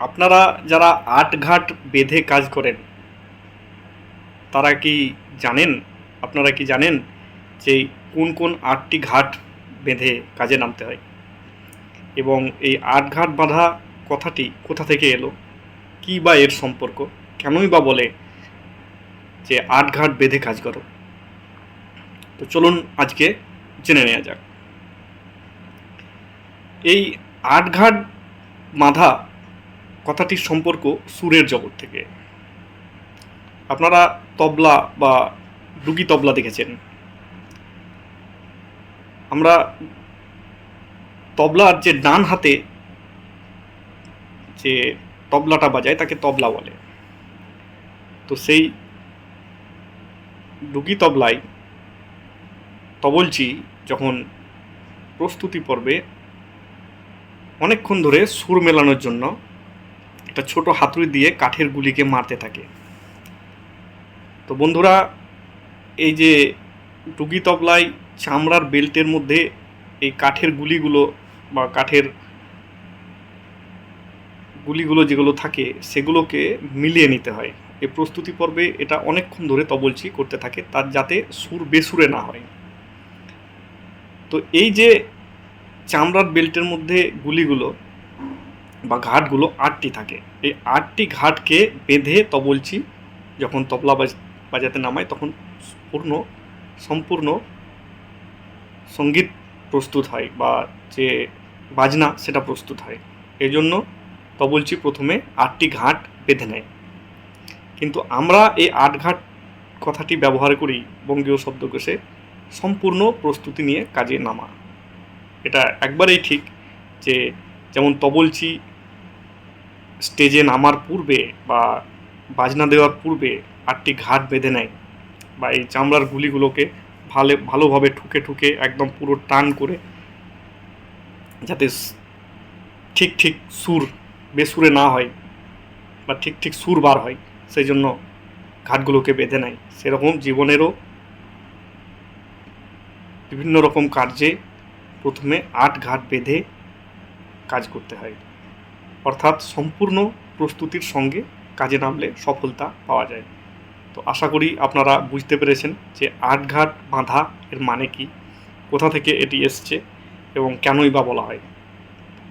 আপনারা যারা আট ঘাট বেঁধে কাজ করেন, তারা কি জানেন, আপনারা কি জানেন যে কোন কোন আটটি ঘাট বেঁধে কাজে নামতে হয়? এবং এই আট ঘাট বাঁধা কথাটি কোথা থেকে এলো? কী বা এর সম্পর্ক? কেনই বা বলে যে আট ঘাট বেঁধে কাজ করো? তো চলুন আজকে জেনে নেওয়া যাক। এই আট ঘাট বাঁধা কথাটির সম্পর্ক সুরের জগৎ থেকে। আপনারা তবলা বা ডুগি তবলা দেখেছেন। আমরা তবলার যে ডান হাতে যে তবলাটা বাজায়, তাকে তবলা বলে। তো সেই ডুগি তবলায় তবলচি যখন প্রস্তুতি পর্বে অনেকক্ষণ ধরে সুর মেলানোর জন্য একটা ছোট হাতুড়ি দিয়ে কাঠের গুলিকে মারতে থাকে। তো বন্ধুরা, এই যে টুকি তবলায় চামড়ার বেল্টের মধ্যে এই কাঠের গুলিগুলো বা কাঠের গুলিগুলো যেগুলো থাকে, সেগুলোকে মিলিয়ে নিতে হয়। এই প্রস্তুতি পর্বে এটা অনেকক্ষণ ধরে তবলচি করতে থাকে, তার যাতে সুর বেসুরে না হয়। তো এই যে চামড়ার বেল্টের মধ্যে গুলিগুলো বা ঘাটগুলো আটটি থাকে। এই আটটি ঘাটকে বেঁধে তবলচি যখন তবলা বাজ, বাজাতে নামায় তখন পূর্ণ, সম্পূর্ণ সংগীত প্রস্তুত হয় বা যে বাজনা সেটা প্রস্তুত হয়। এই জন্য তবলচি প্রথমে আটটি ঘাট বেঁধে নেয়। কিন্তু আমরা এই আট ঘাট কথাটি ব্যবহার করি বঙ্গীয় শব্দকোষে সম্পূর্ণ প্রস্তুতি নিয়ে কাজে নামা। এটা একবারেই ঠিক যে যেমন তবলচি স্টেজে নামার পূর্বে বা বাজনা দেওয়ার পূর্বে আটটি ঘাট বেঁধে নেয় বা এই চামড়ার গুলিগুলোকে ভালো, ভালোভাবে ঠুকে ঠুকে একদম পুরো টান করে যাতে ঠিক ঠিক সুর বেসুরে না হয় বা ঠিক ঠিক সুর বার হয় সেই জন্য ঘাটগুলোকে বেঁধে নেয়। সেরকম জীবনেরও বিভিন্ন রকম কার্যে প্রথমে আট ঘাট বেঁধে কাজ করতে হয়। অর্থাৎ সম্পূর্ণ প্রস্তুতির সঙ্গে কাজে নামলে সফলতা পাওয়া যায়। তো আশা করি আপনারা বুঝতে পেরেছেন যে আট ঘাট বাঁধা এর মানে কি, কোথা থেকে এটি এসছে এবং কেনই বা বলা হয়।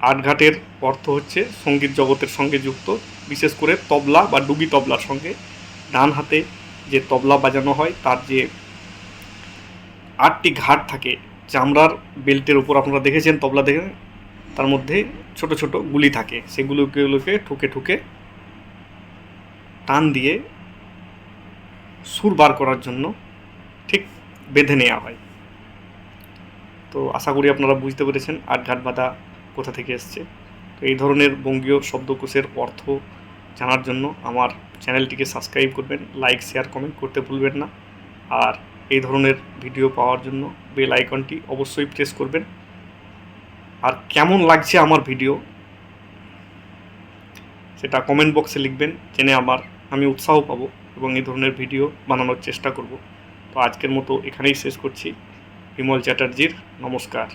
আট ঘাটের অর্থ হচ্ছে সংগীত জগতের সঙ্গে যুক্ত, বিশেষ করে তবলা বা ডুগি তবলার সঙ্গে। ডান হাতে যে তবলা বাজানো হয়, তার যে আটটি ঘাট থাকে, চামড়ার বেল্টের উপর আপনারা দেখেছেন, তবলা দেখে তার মধ্যে ছোট ছোট গুলি থাকে। সেগুলোকে ঠুকে ঠুকে টান দিয়ে সুর বার করার জন্য ঠিক বেঁধে নেওয়া হয়। তো আশা করি আপনারা বুঝতে পেরেছেন আট ঘাট বাঁধা কোথা থেকে এসছে। তো এই ধরনের বঙ্গীয় শব্দকোষের অর্থ জানার জন্য আমার চ্যানেলটিকে সাবস্ক্রাইব করবেন, লাইক, শেয়ার, কমেন্ট করতে ভুলবেন না। আর এই ধরনের ভিডিও পাওয়ার জন্য বেল আইকনটি অবশ্যই প্রেস করবেন। আর কেমন লাগছে আমার ভিডিও, সেটা কমেন্ট বক্সে লিখবেন, জেনে আমার, আমি উৎসাহ পাবো এবং এই ধরনের ভিডিও বানানোর চেষ্টা করব। তো আজকের মতো এখানেই শেষ করছি। বিমল চ্যাটার্জির নমস্কার।